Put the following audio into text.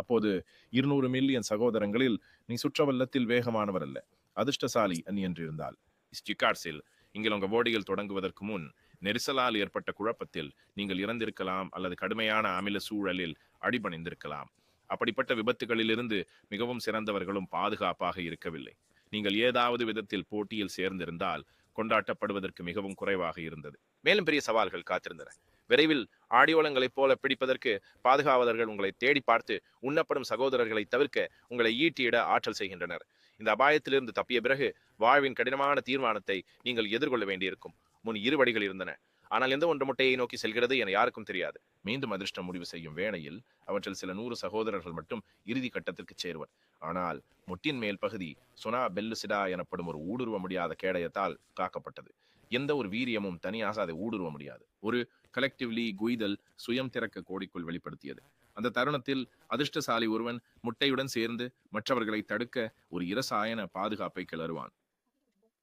அப்போது இருநூறு மில்லியன் சகோதரங்களில் நீ சுற்றவல்லத்தில் வேகமானவர் அல்ல. அதிர்ஷ்டசாலி அந்நி என்றிருந்தால் ஸ்டிகார்ஸில் இங்கே உங்கள் ஓடிகள் தொடங்குவதற்கு முன் நெரிசலால் ஏற்பட்ட குழப்பத்தில் நீங்கள் இறந்திருக்கலாம் அல்லது கடுமையான அமில சூழலில் அடிபணிந்திருக்கலாம். அப்படிப்பட்ட விபத்துகளிலிருந்து மிகவும் சிறந்தவர்களும் பாதுகாப்பாக இருக்கவில்லை. நீங்கள் ஏதாவது விதத்தில் போட்டியில் சேர்ந்திருந்தால் கொண்டாட்டப்படுவதற்கு மிகவும் குறைவாக இருந்தது. மேலும் பெரிய சவால்கள் காத்திருந்தன. விரைவில் ஆடியோளங்களைப் போல பிடிப்பதற்கு பாதுகாவலர்கள் உங்களை தேடி பார்த்து உண்ணப்படும் சகோதரர்களை தவிர்க்க உங்களை ஈட்டியிட ஆற்றல் செய்கின்றனர். இந்த அபாயத்திலிருந்து தப்பிய பிறகு வாழ்வின் கடினமான தீர்மானத்தை நீங்கள் எதிர்கொள்ள வேண்டியிருக்கும். முன் இரு வழிகள் இருந்தன. ஆனால் எந்த ஒன்று முட்டையை நோக்கி செல்கிறது என யாருக்கும் தெரியாது. மீண்டும் அதிர்ஷ்டம் முடிவு செய்யும் வேளையில் அவற்றில் சில நூறு சகோதரர்கள் மட்டும் இறுதி கட்டத்திற்கு சேருவர். ஆனால் முட்டின் மேல் பகுதி சுனா பெல்லுசிடா எனப்படும் ஒரு ஊடுருவ முடியாத கேடயத்தால் காக்கப்பட்டது. எந்த ஒரு வீரியமும் தனியாக அதை ஊடுருவ முடியாது. ஒரு கலெக்டிவ்லி குய்தல் சுயம் திறக்க கோடிக்குள் வெளிப்படுத்தியது. அந்த தருணத்தில் அதிர்ஷ்டசாலி ஒருவன் முட்டையுடன் சேர்ந்து மற்றவர்களை தடுக்க ஒரு இரசாயன பாதுகாப்பை கிளறுவான்.